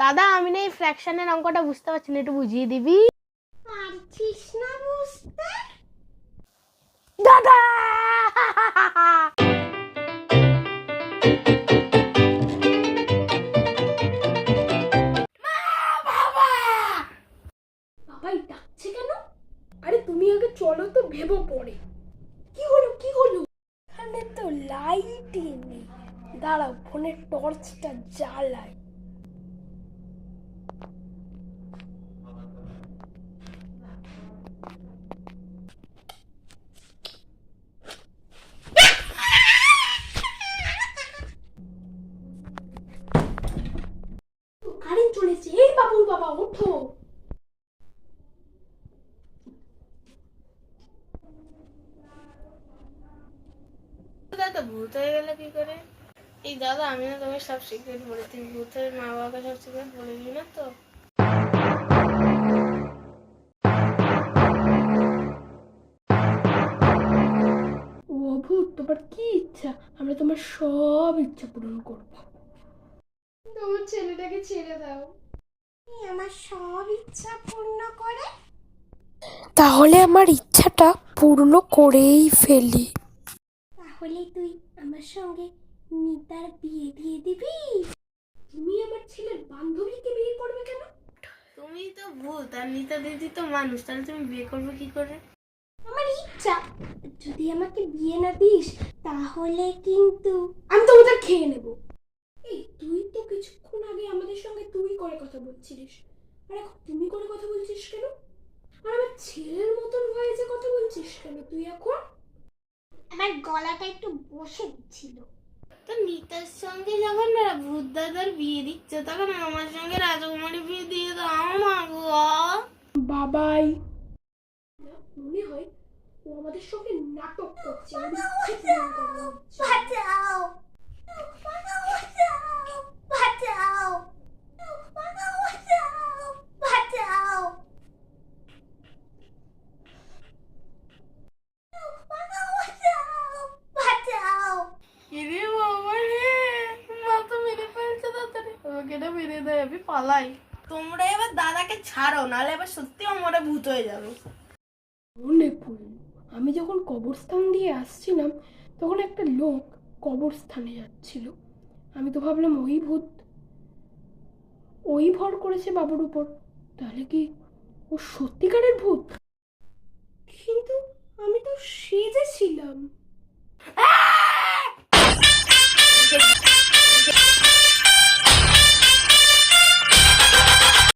দাদা আমি না এই ফ্র্যাকশনের অঙ্কটা বুঝতে পারছি না একটু বুঝিয়ে দিবি? পারছিস না বুঝতে? দাদা! বাবাই ডাকছে কেন? আরে তুমি আগে চলো তো ভেবো পড়ে কি হলো কি হলো? এখানে তো লাইটই নেই। দাঁড়াও ফোনের টর্চটা জ্বালাই। চলেছে। এই বাবুর বাবা ওঠো। দাদা ভূত হয়ে গেলে কি করে? এই দাদা আমি না তোমার সব সিক্রেট বলে ভূতের মা বাবাকে সব সিক্রেট বলে না তো? তোমার কি ইচ্ছা? আমরা তোমার সব ইচ্ছা পূরণ করব। ছেলেটাকে ছেড়ে দাও। আমার সব ইচ্ছা পূর্ণ করে? তাহলে আমার ইচ্ছাটা পূর্ণ করেই ফেলি। তাহলে তুই আমার সঙ্গে নিতার বিয়ে দিয়ে দিবি? তুমি আমার ছেলের বান্ধবীকে বিয়ে করবে কেন? তুমি তো ভূত আর নিতা দিদি তো মানুষ তাহলে তুমি বিয়ে করবে কি করে? আমার ইচ্ছা যদি আমাকে বিয়ে না দিস তাহলে কিন্তু আমি তো ওটা খেয়ে নেব এই তুই তো কিছুক্ষণ আগে আমাদের সঙ্গে তুই করে কথা বলছিলিস? আর এখন তুমি করে কথা বলছিস কেন? আর আমার ছেলের মতন হয়েছে কথা বলছিস কেন তুই এখন? আমার গলাটা একটু বসে ছিল তো নিতার সঙ্গে যখন না ভূত দাদার বিয়ে দিচ্ছে তখন আমার সঙ্গে রাজকুমারী বিয়ে দিয়ে দাও মা গো। বাবাই। মনে হয় ও আমাদের সঙ্গে নাটক করছে তাড়াতাড়ি মেরে দেয় আমি পালাই। তোমরা এবার দাদাকে ছাড়ো নাহলে এবার সত্যি আমার ভূত হয়ে যাবে। মনে পড়ল আমি যখন কবরস্থান দিয়ে আসছিলাম তখন একটা লোক কবরস্থানে যাচ্ছিল। আমি তো ভাবলাম ওই ভূত ওই ভর করেছে বাবুর উপর। তাহলে কি ও সত্যিকারের ভূত?